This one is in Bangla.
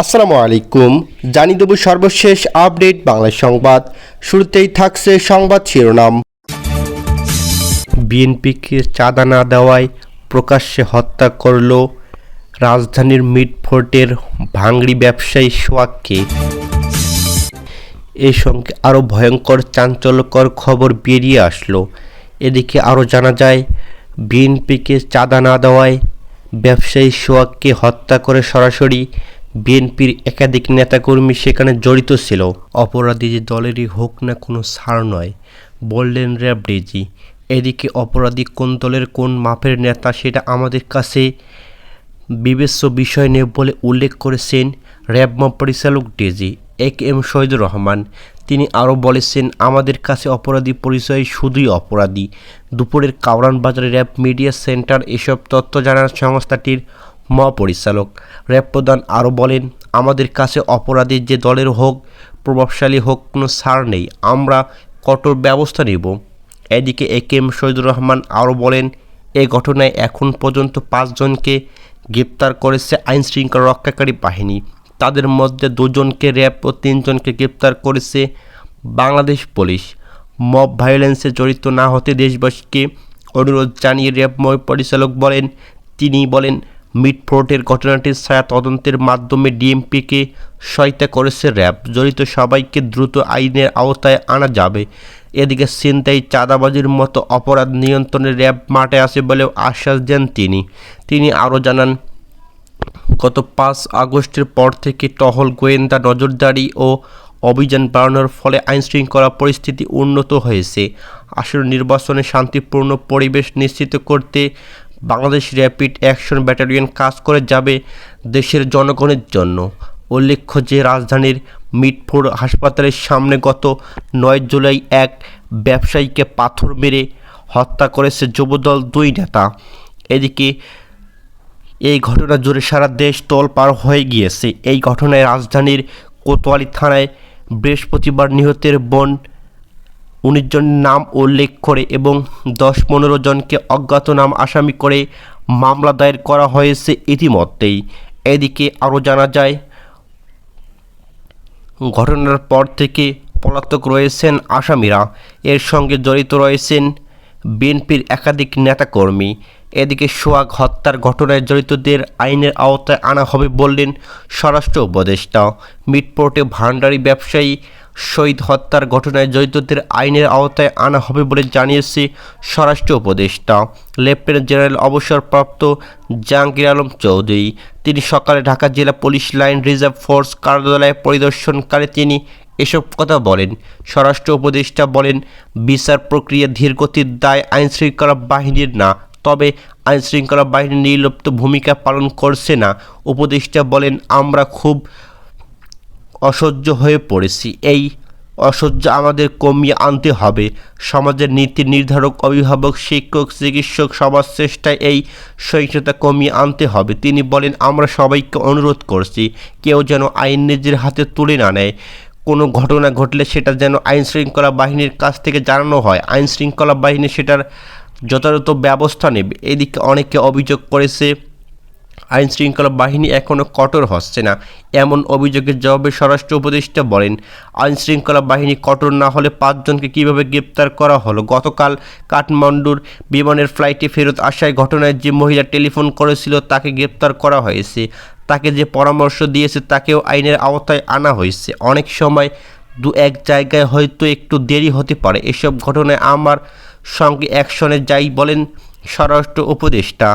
আসসালামু আলাইকুম। জানিয়ে দেব সর্বশেষ আপডেট বাংলা সংবাদ। শুরুতেই থাকছে সংবাদ শিরোনাম। বিএনপিকে চাঁদা না দেওয়ায় প্রকাশ্যে হত্যা করল রাজধানীর মিডফোর্টের ভাঙড়ি ব্যবসায়ী সোয়াককে এই সঙ্গে আরও ভয়ঙ্কর চাঞ্চল্যকর খবর বেরিয়ে আসলো। এদিকে আরও জানা যায়, বিএনপিকে চাঁদা না দেওয়ায় ব্যবসায়ী সোয়াককে হত্যা করে সরাসরি বিএনপির একাধিক নেতাকর্মী সেখানে জড়িত ছিল। অপরাধী যে দলেরই হোক না কোনো ছাড় নয়, বললেন র্যাব ডিজি এদিকে অপরাধী কোন দলের কোন মাপের নেতা সেটা আমাদের কাছে বিবেচ্য বিষয় নেই বলে উল্লেখ করেছেন র্যাব পরিচালক DG, A K M Shahidur Rahman. তিনি আরও বলেছেন, আমাদের কাছে অপরাধী পরিচয় শুধুই অপরাধী। দুপুরের কাউরান বাজারে র্যাব মিডিয়া সেন্টার এসব তথ্য জানার সংস্থাটির মহাপরিচালক র্যাব প্রধান আরও বলেন, আমাদের কাছে অপরাধী যে দলের হোক, প্রভাবশালী হোক, কোনো ছাড় নেই। আমরা কঠোর ব্যবস্থা নেব। এদিকে A K M Shahidur Rahman আরও বলেন এই ঘটনায় এখন পর্যন্ত পাঁচজনকে গ্রেপ্তার করেছে আইন শৃঙ্খলা রক্ষাকারী বাহিনী। তাদের মধ্যে দুজনকে র্যাব ও তিনজনকে গ্রেপ্তার করেছে বাংলাদেশ পুলিশ। মব ভায়োলেন্সে জড়িত না হতে দেশবাসীকে অনুরোধ জানিয়ে র্যাব ময় পরিচালক বলেন, তিনি বলেন মিটফোর্টের ঘটনাটির ছায়া তদন্তের মাধ্যমে ডিএমপিকে সহায়তা করেছে র্যাব। জড়িত সবাইকে দ্রুত আইনের আওতায় আনা যাবে। এদিকে ছিনতাই, চাঁদাবাজির মতো অপরাধ নিয়ন্ত্রণে র্যাব মাঠে আছে বলেও আশ্বাস দেন তিনি। তিনি আরও জানান, গত পাঁচ আগস্টের পর থেকে টহল গোয়েন্দা নজরদারি ও অভিযান বাড়ানোর ফলে আইনশৃঙ্খলা পরিস্থিতি উন্নত হয়েছে। আসন্ন নির্বাচনে শান্তিপূর্ণ পরিবেশ নিশ্চিত করতে বাংলাদেশ র্যাপিড অ্যাকশন ব্যাটালিয়ন কাজ করে যাবে দেশের জনগণের জন্য। উল্লেখ্য যে রাজধানীর মিটফোর হাসপাতালের সামনে গত নয় জুলাই এক ব্যবসায়ীকে পাথর মেরে হত্যা করেছে যুবদল দুই নেতা। এদিকে এই ঘটনা জুড়ে সারা দেশ তোলপাড় হয়ে গিয়েছে। এই ঘটনায় রাজধানীর কোতোয়ালি থানায় বৃহস্পতিবার নিহতের বোন উনিশ জনের নাম উল্লেখ করে এবং দশ পনেরো জনকে অজ্ঞাত নাম আসামি করে মামলা দায়ের করা হয়েছে ইতিমধ্যেই। এদিকে আরও জানা যায়, ঘটনার পর থেকে পলাতক রয়েছেন আসামিরা। এর সঙ্গে জড়িত রয়েছেন বিএনপির একাধিক নেতাকর্মী। এদিকে সোহাগ হত্যার ঘটনায় জড়িতদের আইনের আওতায় আনা হবে বললেন স্বরাষ্ট্র উপদেষ্টা। মিটপোর্টে ভান্ডারি ব্যবসায়ী শহীদ হত্যার ঘটনায় জড়িতদের আইনের আওতায় আনা হবে বলে জানিয়েছে স্বরাষ্ট্র উপদেষ্টা। লেফটেন্যান্ট জেনারেল অবসরপ্রাপ্ত জাহাঙ্গীর আলম চৌধুরী। তিনি সকালে ঢাকা জেলা পুলিশ লাইন রিজার্ভ ফোর্স কার্যালয়ে পরিদর্শনকালে তিনি এসব কথা বলেন। স্বরাষ্ট্র উপদেষ্টা বলেন, বিচার প্রক্রিয়া ধীরগতির দায় আইনশৃঙ্খলা বাহিনীর না, তবে আইনশৃঙ্খলা বাহিনী নির্লিপ্ত ভূমিকা পালন করছে না। উপদেষ্টা বলেন, আমরা খুব অসহ্য হয়ে পড়েছি। এই অসহ্য আমাদের কমিয়ে আনতে হবে। সমাজের নীতি নির্ধারক, অভিভাবক, শিক্ষক, চিকিৎসক সবার চেষ্টায় এই সহিংসতা কমিয়ে আনতে হবে। তিনি বলেন, আমরা সবাইকে অনুরোধ করছি, কেউ যেন আইন নিজের হাতে তুলে না নেয়। কোনো ঘটনা ঘটলে সেটা যেন আইন শৃঙ্খলা বাহিনীর কাছ থেকে জানানো হয়। আইন শৃঙ্খলা বাহিনী সেটার যথাযথ ব্যবস্থা নেবে। এদিকে অনেকে অভিযোগ করেছে আইন শৃঙ্খলা বাহিনী এখনও কঠোর হচ্ছে না, এমন অভিযোগের জবাবে স্বরাষ্ট্র উপদেষ্টা বলেন। আইন শৃঙ্খলা বাহিনী কঠোর না হলে পাঁচজনকে কীভাবে গ্রেপ্তার করা হলো? গতকাল কাঠমান্ডুর বিমানের ফ্লাইটে ফেরত আসায় ঘটনায় যে মহিলা টেলিফোন করেছিল, তাকে গ্রেপ্তার করা হয়েছে। তাকে যে পরামর্শ দিয়েছে, তাকেও আইনের আওতায় আনা হয়েছে। অনেক সময় দু এক জায়গায় হয়তো একটু দেরি হতে পারে। এসব ঘটনায় আমার সঙ্গে অ্যাকশনে যাই বলেন স্বরাষ্ট্র উপদেষ্টা।